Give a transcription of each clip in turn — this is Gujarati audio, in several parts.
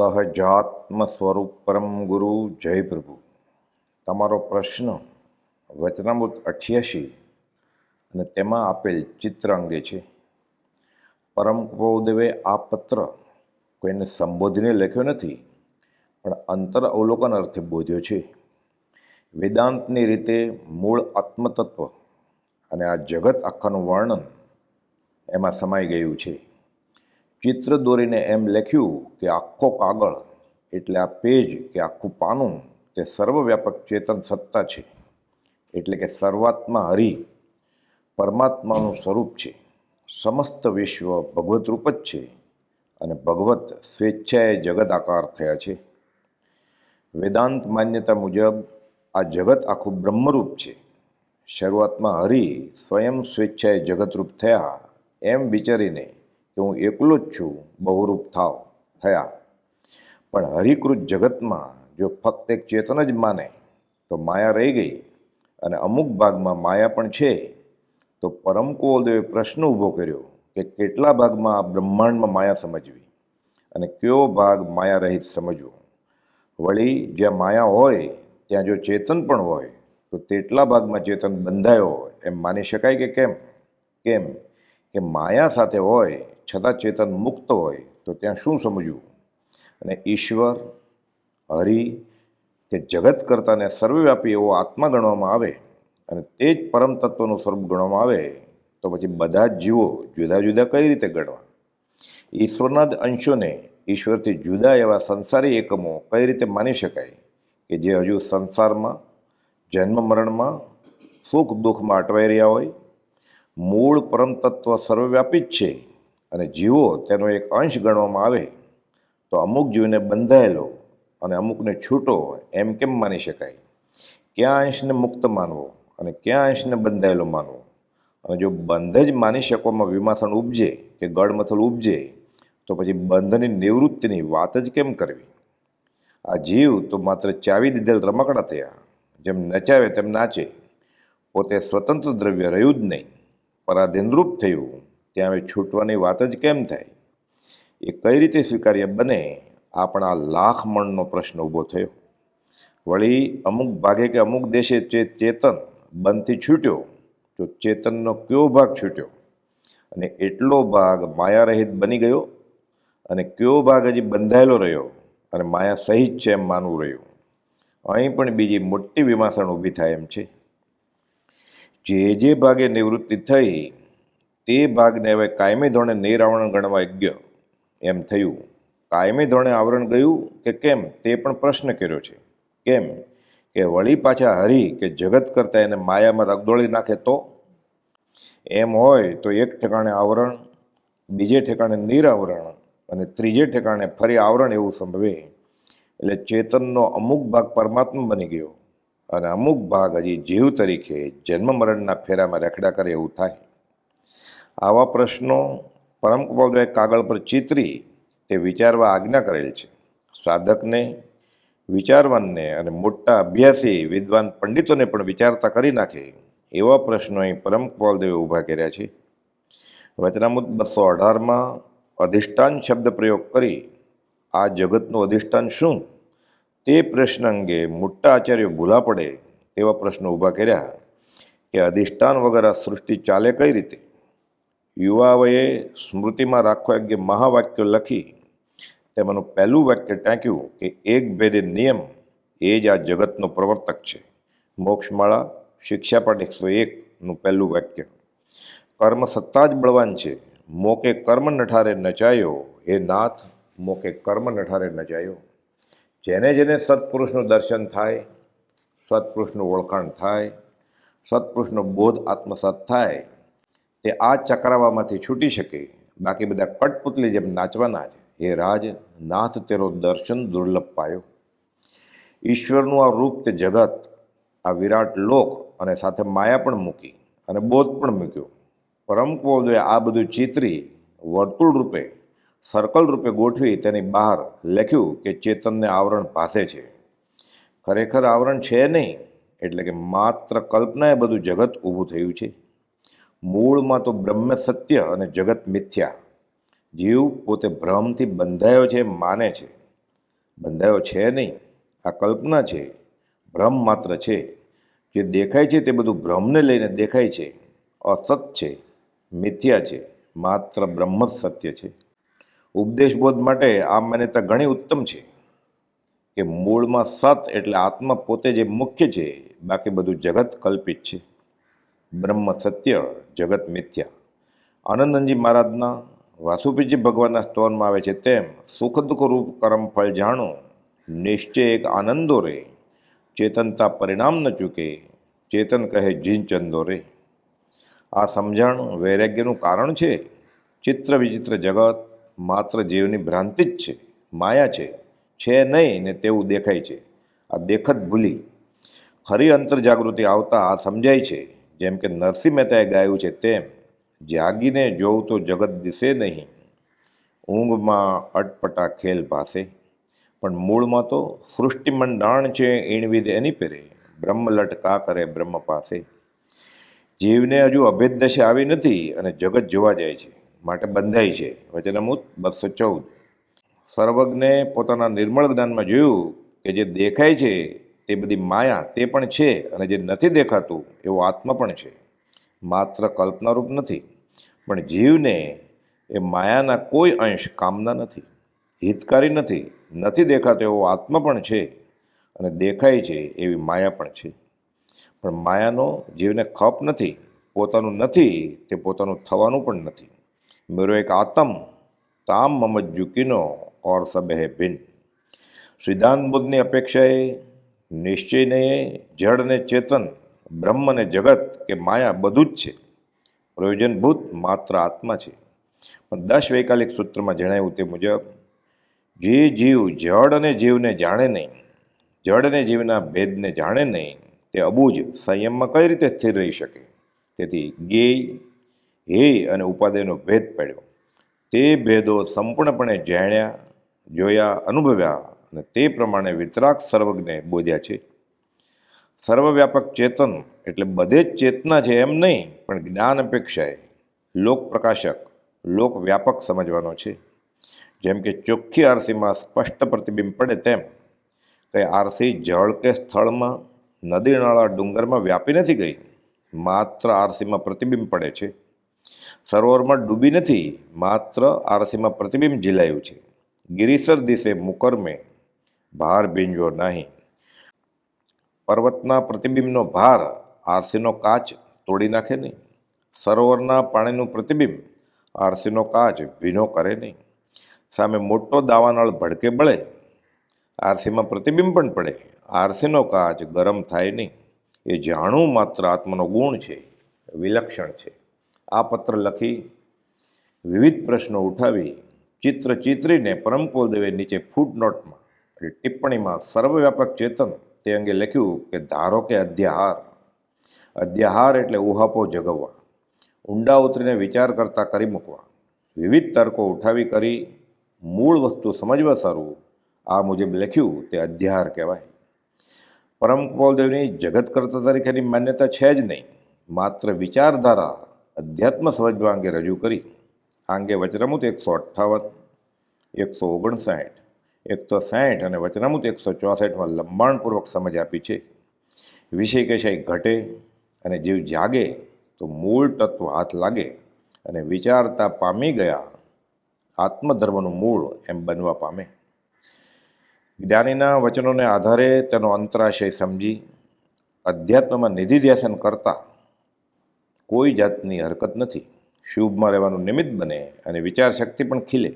સહજાત્મ સ્વરૂપ પરમ ગુરુ જય પ્રભુ. તમારો પ્રશ્ન વચનામૃત અઠ્યાસી અને તેમાં આપેલ ચિત્ર અંગે છે. પરમ કૃપાદેવે આ પત્ર કોઈને સંબોધીને લખ્યો નથી, પણ અંતર અવલોકન અર્થે બોધ્યો છે. વેદાંતની રીતે મૂળ આત્મતત્વ અને આ જગત આખાનું વર્ણન એમાં સમાઈ ગયું છે. ચિત્ર દોરીને એમ લખ્યું કે આખો કાગળ, એટલે આ પેજ કે આખું પાનું તે સર્વવ્યાપક ચેતન સત્તા છે. એટલે કે સર્વાત્મા હરિ, પરમાત્માનું સ્વરૂપ છે. સમસ્ત વિશ્વ ભગવતરૂપ જ છે અને ભગવત સ્વેચ્છાએ જગત આકાર થયા છે. વેદાંત માન્યતા મુજબ આ જગત આખું બ્રહ્મરૂપ છે. શરૂઆતમાં હરિ સ્વયં સ્વેચ્છાએ જગતરૂપ થયા એમ વિચારીને કે હું એકલો જ છું, બહુરૂપ થાવ, થયા. પણ હરિકૃત જગતમાં જો ફક્ત એક ચેતન જ માને, તો માયા રહી ગઈ અને અમુક ભાગમાં માયા પણ છે. તો પરમ કુવલદેવે પ્રશ્ન ઊભો કર્યો કે કેટલા ભાગમાં આ બ્રહ્માંડમાં માયા સમજવી અને કયો ભાગ માયા રહિત સમજવો? વળી જ્યાં માયા હોય, ત્યાં જો ચેતન પણ હોય, તો તેટલા ભાગમાં ચેતન બંધાયો એમ માની શકાય કે કેમ? કેમ? કે માયા સાથે હોય છતાં ચેતન મુક્ત હોય, તો ત્યાં શું સમજવું? અને ઈશ્વર, હરિ કે જગત કરતાને સર્વવ્યાપી એવો આત્મા ગણવામાં આવે અને તે જ પરમ તત્વનું સ્વરૂપ ગણવામાં આવે, તો પછી બધા જ જીવો જુદા જુદા કઈ રીતે ગણવા? ઈશ્વરના જ અંશોને ઈશ્વરથી જુદા એવા સંસારી એકમો કઈ રીતે માની શકાય? કે જે હજુ સંસારમાં, જન્મ મરણમાં, સુખ દુઃખમાં અટવાઈ રહ્યા હોય? મૂળ પરમ તત્વ સર્વવ્યાપી જ છે. અને જીવો તેનો એક અંશ ગણવામાં આવે, તો અમુક જીવને બંધાયેલો અને અમુકને છૂટો એમ કેમ માની શકાય? ક્યાં અંશને મુક્ત માનવો અને ક્યાં અંશને બંધાયેલો માનવો? અને જો બંધ જ માની શકવામાં વિમાસણ ઉપજે કે ગળમથલ ઉપજે, તો પછી બંધની નિવૃત્તિની વાત જ કેમ કરવી? આ જીવ તો માત્ર ચાવી દીધેલ રમકડા થયા, જેમ નચાવે તેમ નાચે. પોતે સ્વતંત્ર દ્રવ્ય રહ્યું જ નહીં પરાધીનરૂપ થયું. ત્યાં હવે છૂટવાની વાત જ કેમ થાય એ કઈ રીતે સ્વીકાર્ય? બને આપણા લાખ મણનો પ્રશ્ન ઊભો થયો. વળી અમુક ભાગે કે અમુક દેશે જે ચેતન બંધથી છૂટ્યો, તો ચેતનનો કયો ભાગ છૂટ્યો? અને એટલો ભાગ માયારહિત બની ગયો અને કયો ભાગ હજી બંધાયેલો રહ્યો અને માયા સહિત છે એમ માનવું રહ્યું? અહીં પણ બીજી મોટી વિમાસણ ઊભી થાય એમ છે. જે જે ભાગે નિવૃત્તિ થઈ તે ભાગને હવે કાયમી ધોરણે નિરાવરણ ગણવા યોગ્ય એમ થયું. કાયમી ધોરણે આવરણ ગયું કે કેમ તે પણ પ્રશ્ન કર્યો છે. કેમ? કે વળી પાછા હરી કે જગત કરતા એને માયામાં રગદોળી નાખે તો? એમ હોય તો એક ઠેકાણે આવરણ, બીજે ઠેકાણે નિરાવરણ અને ત્રીજે ઠેકાણે ફરી આવરણ એવું સંભવે. એટલે ચેતનનો અમુક ભાગ પરમાત્મા બની ગયો અને અમુક ભાગ હજી જીવ તરીકે જન્મ મરણના ફેરામાં રેખડા કરે એવું થાય. આવા પ્રશ્નો પરમ કૃપાલદ્વારે કાગળ પર ચિતરી તે વિચારવા આજ્ઞા કરેલ છે. સાધકને, વિચારવાનને અને મોટા અભ્યાસી વિદ્વાન પંડિતોને પણ વિચારતા કરી નાખે એવા પ્રશ્નો અહીં પરમ કૃપાલદેવે ઊભા કર્યા છે. વચનામુદ બસો અઢારમાં અધિષ્ઠાન શબ્દ પ્રયોગ કરી, આ જગતનું અધિષ્ઠાન શું? તે પ્રશ્ન અંગે મોટા આચાર્યો ભૂલા પડે તેવા પ્રશ્નો ઊભા કર્યા કે અધિષ્ઠાન વગર આ સૃષ્ટિ ચાલે કઈ રીતે? યુવાઓએ સ્મૃતિમાં રાખવા યોગ્ય મહાવાક્યો લખી તેમાંનું પહેલું વાક્ય ટાંક્યું કે એક ભેદે નિયમ એ જ આ જગતનો પ્રવર્તક છે. મોક્ષમાળા, શિક્ષાપાઠ એકસો એકનું પહેલું વાક્ય. કર્મ સત્તા જ બળવાન છે. મોકે કર્મ નઠારે નચાયો. હે નાથ, મોકે કર્મ નઠારે નચાયો. જેને જેને સત્પુરુષનું દર્શન થાય, સત્પુરુષનું ઓળખાણ થાય, સત્પુરુષનો બોધ આત્મસાત થાય તે આ ચક્રાવામાંથી છૂટી શકે. બાકી બધા કટપુતલી જેમ નાચવાના જ હે રાજ, નાથ તેરો દર્શન દુર્લભ પાયો. ઈશ્વરનું આ રૂપ તે જગત, આ વિરાટ લોક અને સાથે માયા પણ મૂકી અને બોધ પણ મૂક્યો. પરમ કુવોદોએ આ બધું ચિતરી, વર્તુળ રૂપે, સર્કલ રૂપે ગોઠવી તેની બહાર લખ્યું કે ચેતનને આવરણ પાસે છે. ખરેખર આવરણ છે નહીં, એટલે કે માત્ર કલ્પનાએ બધું જગત ઊભું થયું છે. મૂળમાં તો બ્રહ્મ સત્ય અને જગત મિથ્યા. જીવ પોતે ભ્રમથી બંધાયો છે, માને છે. બંધાયો છે નહીં, આ કલ્પના છે. ભ્રમ માત્ર છે. જે દેખાય છે તે બધું ભ્રમને લઈને દેખાય છે. અસત છે, મિથ્યા છે, માત્ર બ્રહ્મ જ સત્ય છે. ઉપદેશબોધ માટે આ માન્યતા ઘણી ઉત્તમ છે. કે મૂળમાં સત એટલે આત્મા પોતે જે મુખ્ય છે, બાકી બધું જગત કલ્પિત છે. બ્રહ્મ સત્ય જગત મિથ્યા. આનંદનજી મહારાજના વાસુપીજી ભગવાનના સ્તવનમાં આવે છે તેમ સુખ દુઃખ રૂપ કર્મ ફળ જાણો, નિશ્ચય એક આનંદો રે. ચેતનતા પરિણામ ન ચૂકે, ચેતન કહે જીનચંદો રે. આ સમજણ વૈરાગ્યનું કારણ છે? ચિત્ર વિચિત્ર જગત માત્ર જીવની ભ્રાંતિ જ છે, માયા છે છે નહીં ને તેવું દેખાય છે. આ દેખત ભૂલી. ખરી અંતરજાગૃતિ આવતા આ સમજાય છે. જેમ કે નરસિંહ મહેતાએ ગાયું છે તેમ, જાગીને જોઉં તો જગત દિશે નહીં. ઊંઘમાં અટપટા ખેલ ભાસે, પણ મૂળમાં તો સૃષ્ટિમંડાણ છે ઈણવિદ એની પેરે. બ્રહ્મલટ કા કરે બ્રહ્મ પાસે? જીવને હજુ અભેદ દશા આવી નથી અને જગત જોવા જાય છે. માટે બંધાય છે. વચનમૂત બસો ચૌદ. સર્વજ્ઞે પોતાના નિર્મળ જ્ઞાનમાં જોયું કે જે દેખાય છે તે બધી માયા તે પણ છે અને જે નથી દેખાતું એવો આત્મા પણ છે. માત્ર કલ્પનારૂપ નથી, પણ જીવને એ માયાના કોઈ અંશ કામના નથી, હિતકારી નથી નથી દેખાતો એવો આત્મા પણ છે અને દેખાય છે એવી માયા પણ છે. પણ માયાનો જીવને ખપ નથી, પોતાનું નથી, તે પોતાનું થવાનું પણ નથી. મેરો એક આતમ, તામ મમજ્જુ જુકીનો, ઓર સબ ભિન્ન. સિદ્ધાંત બુદ્ધની અપેક્ષાએ નિશ્ચયને જળ ને ચેતન બ્રહ્મ ને જગત કે માયા બધું જ છે. પ્રયોજનભૂત માત્ર આત્મા છે. પણ દશ વૈકાલિક સૂત્રમાં જણાવ્યું તે મુજબ, જે જીવ જળ અને જીવને જાણે નહીં, જડ અને જીવના ભેદને જાણે નહીં, તે અબુજ સંયમમાં કઈ રીતે સ્થિર રહી શકે? તેથી ગેય, હેય અને ઉપાદેયનો ભેદ પડ્યો. તે ભેદો સંપૂર્ણપણે જાણ્યા, જોયા, અનુભવ્યા અને તે પ્રમાણે વિતરાગ સર્વજ્ઞે બોધ્યા છે. સર્વવ્યાપક ચેતન એટલે બધે જ ચેતના છે એમ નહીં, પણ જ્ઞાન અપેક્ષાએ લોક પ્રકાશક લોક વ્યાપક સમજવાનો છે. જેમ કે ચોખ્ખી આરસીમાં સ્પષ્ટ પ્રતિબિંબ પડે તેમ કે આરસી જળ કે સ્થળમાં, નદી નાળા ડુંગરમાં વ્યાપી નથી ગઈ, માત્ર આરસીમાં પ્રતિબિંબ પડે છે. સરોવરમાં ડૂબી નથી, માત્ર આરસીમાં પ્રતિબિંબ ઝીલાયું છે. ગિરિસર દિશે મુકરમે ભાર ભીંજવો નહીં. પર્વતના પ્રતિબિંબનો ભાર આરસીનો કાચ તોડી નાખે નહીં. સરોવરના પાણીનું પ્રતિબિંબ આરસીનો કાચ ભીનો કરે નહીં. સામે મોટો દાવાનળ ભડકે બળે, આરસીમાં પ્રતિબિંબ પણ પડે. આરસીનો કાચ ગરમ થાય નહીં. એ જાણવું માત્ર આત્માનો ગુણ છે, વિલક્ષણ છે. આ પત્ર લખી વિવિધ પ્રશ્નો ઉઠાવી ચિત્ર ચિત્રીને પરમ કુલદેવે નીચે ફૂટનોટમાં ટિપ્પણીમાં સર્વવ્યાપક ચેતન તે અંગે લખ્યું કે ધારો કે અધ્યાહાર. અધ્યાહાર એટલે ઉહાપો જગવવા. ઊંડા ઉતરીને વિચાર કરતા કરી મૂકવા. વિવિધ તર્કો ઉઠાવી કરી મૂળ વસ્તુ સમજવા સારું. આ મુજબ લખ્યું તે અધ્યાહાર કહેવાય. પરમ કુલદેવની જગત કરતા તરીકેની માન્યતા છે જ નહીં. માત્ર વિચારધારા અધ્યાત્મ સમજવા અંગે રજૂ કરી. આ અંગે વચરામૂત એકસો અઠ્ઠાવન, એકસો ઓગણસાઠ. એકસો સાઠ અને વચનામૃત એકસો ચોસઠમાં લંબાણપૂર્વક સમજ આપી છે. વિષય કશાય ઘટે અને જીવ જાગે તો મૂળ તત્વ હાથ લાગે અને વિચારતા પામી ગયા, આત્મધર્મનું મૂળ એમ બનવા પામે. જ્ઞાનીના વચનોને આધારે તેનો અંતરાશય સમજી, અધ્યાત્મમાં નિધિધ્યાસન કરતા કોઈ જાતની હરકત નથી. શુભમાં રહેવાનું નિમિત્ત બને અને વિચાર શક્તિ પણ ખીલે.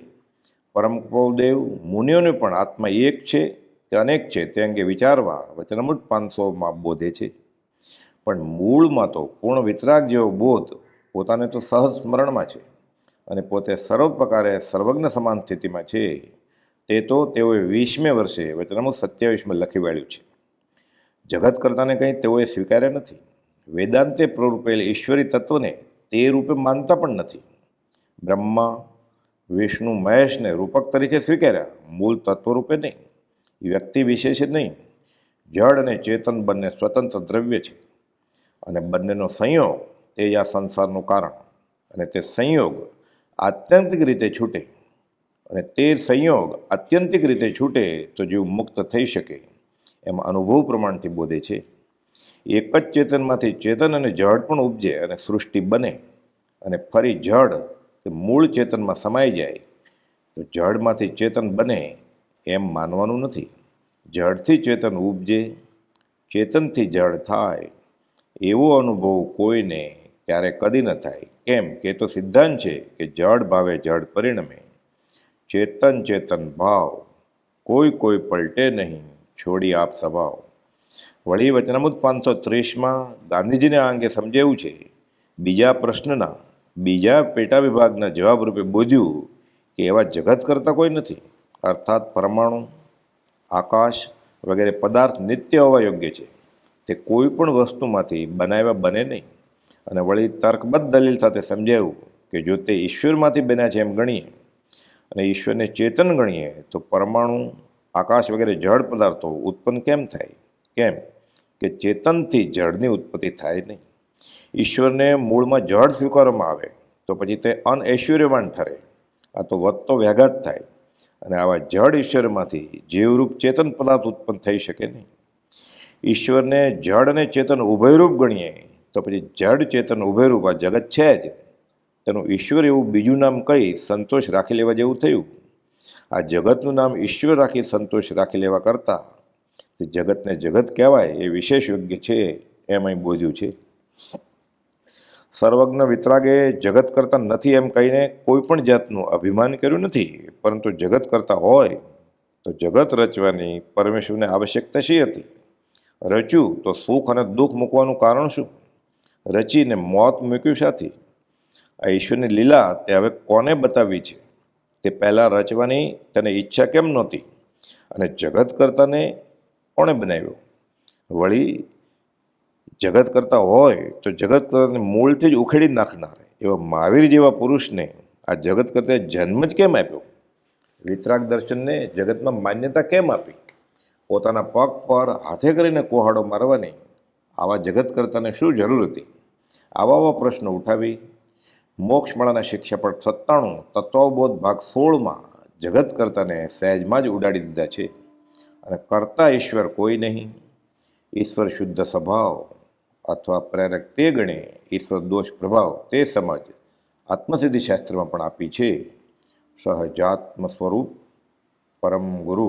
પરમ દેવ મુનિઓને પણ આત્મા એક છે કે અનેક છે તે અંગે વિચારવા વચનામૃત પાંચસોમાં બોધે છે. પણ મૂળમાં તો પૂર્ણ વિતરાગ જેવો બોધ પોતાને તો સહજ સ્મરણમાં છે અને પોતે સર્વ પ્રકારે સર્વજ્ઞ સમાન સ્થિતિમાં છે તે તો તેઓએ વીસમે વર્ષે વચનામૃત સત્યાવીસમાં લખી વાળ્યું છે. જગત કરતાને કંઈ તેઓએ સ્વીકાર્યા નથી. વેદાંતે પ્રરૂપેલ ઈશ્વરી તત્વને તે રૂપે માનતા પણ નથી. બ્રહ્મા વિષ્ણુ મહેશને રૂપક તરીકે સ્વીકાર્યા. મૂળ તત્વ રૂપે નહીં વ્યક્તિ વિશેષે નહીં. જળ અને ચેતન બંને સ્વતંત્ર દ્રવ્ય છે. અને બંનેનો સંયોગ તે આ સંસારનું કારણ. અને તે સંયોગ આત્યંતિક રીતે છૂટે. અને તે સંયોગ આત્યંતિક રીતે છૂટે તો જીવ મુક્ત થઈ શકે. એમ અનુભવ પ્રમાણથી બોધે છે. એક જ ચેતનમાંથી ચેતન અને જળ પણ ઉપજે અને સૃષ્ટિ બને. અને ફરી જળ તે મૂળ ચેતનમાં સમાઈ જાય, તો જળમાંથી ચેતન બને એમ માનવાનું નથી. જળથી ચેતન ઉપજે, ચેતનથી જળ થાય, એવો અનુભવ કોઈને ક્યારે કદી ન થાય. કેમ કે તો સિદ્ધાંત છે કે જળ ભાવે જળ પરિણમે. ચેતન ચેતન ભાવ, કોઈ કોઈ પલટે નહીં, છોડી આપ સ્વભાવ. વળી વચનામૃત પાંચસો ત્રીસમાં ગાંધીજીને આ અંગે સમજાવ્યું છે, બીજા પ્રશ્નના બીજા પેટા વિભાગના જવાબ રૂપે બોધ્યું કે એવા જગત કરતાં કોઈ નથી. અર્થાત પરમાણુ, આકાશ વગેરે પદાર્થ નિત્ય હોવા યોગ્ય છે. તે કોઈ પણ વસ્તુમાંથી બનાવ્યા બને નહીં. અને વળી તર્કબદ્ધ દલીલ સાથે સમજાયું કે જો તે ઈશ્વરમાંથી બન્યા છે એમ ગણીએ, અને ઈશ્વરને ચેતન ગણીએ, તો પરમાણુ, આકાશ વગેરે જળ પદાર્થો ઉત્પન્ન કેમ થાય? કેમ કે ચેતનથી જળની ઉત્પત્તિ થાય નહીં. ઈશ્વરને મૂળમાં જળ સ્વીકારવામાં આવે, તો પછી તે અનઐશ્વર્યવાન ઠરે. આ તો વધતો વ્યાઘાત થાય અને આવા જળ ઈશ્વરમાંથી જીવરૂપ ચેતન પદાર્થ ઉત્પન્ન થઈ શકે નહીં. ઈશ્વરને જળ અને ચેતન ઉભયરૂપ ગણીએ, તો પછી જડ ચેતન ઉભયરૂપ આ જગત છે જ. તેનું ઈશ્વર એવું બીજું નામ કહી સંતોષ રાખી લેવા જેવું થયું. આ જગતનું નામ ઈશ્વર રાખી સંતોષ રાખી લેવા કરતાં. તે જગતને જગત કહેવાય એ વિશેષ યોગ્ય છે એમ અહીં બોધ્યું છે. સર્વજ્ઞ વિતરાગે જગત કરતા નથી એમ કહીને કોઈ પણ જાતનું અભિમાન કર્યું નથી, પરંતુ જગત કરતા હોય તો જગત રચવાની પરમેશ્વરને આવશ્યકતા શી હતી? રચ્યું તો સુખ અને દુઃખ મૂકવાનું કારણ શું? રચીને મોત મૂક્યું સાથી આ ઈશ્વરની લીલા તે હવે કોને બતાવી છે? તે પહેલાં રચવાની તેને ઈચ્છા કેમ નહોતી? અને જગત કરતાને કોણે બનાવ્યો? વળી જગત કરતા હોય તો જગત કરતાને મૂળથી જ ઉખેડી નાખનાર એવા મહાવીર જેવા પુરુષને આ જગત કરતા જન્મ જ કેમ આપ્યો? વિતરાગ દર્શનને જગતમાં માન્યતા કેમ આપી? પોતાના પગ પર હાથે કરીને કોહાડો મારવાની આવા જગત કરતાને શું જરૂર હતી? આવા આવા પ્રશ્નો ઉઠાવી મોક્ષમાળાના શિક્ષાપટ સત્તાણું તત્વબોધ ભાગ સોળમાં જગત કરતાને સહેજમાં જ ઉડાડી દીધા છે. અને કરતા ઈશ્વર કોઈ નહીં. ઈશ્વર શુદ્ધ સ્વભાવ અથવા પ્રેરક તે ગણે ઈશ્વર દોષ પ્રભાવ તે સમજ આત્મસિદ્ધિ શાસ્ત્રમાં પણ આપી છે. સહજાત્મ સ્વરૂપ પરમ ગુરુ.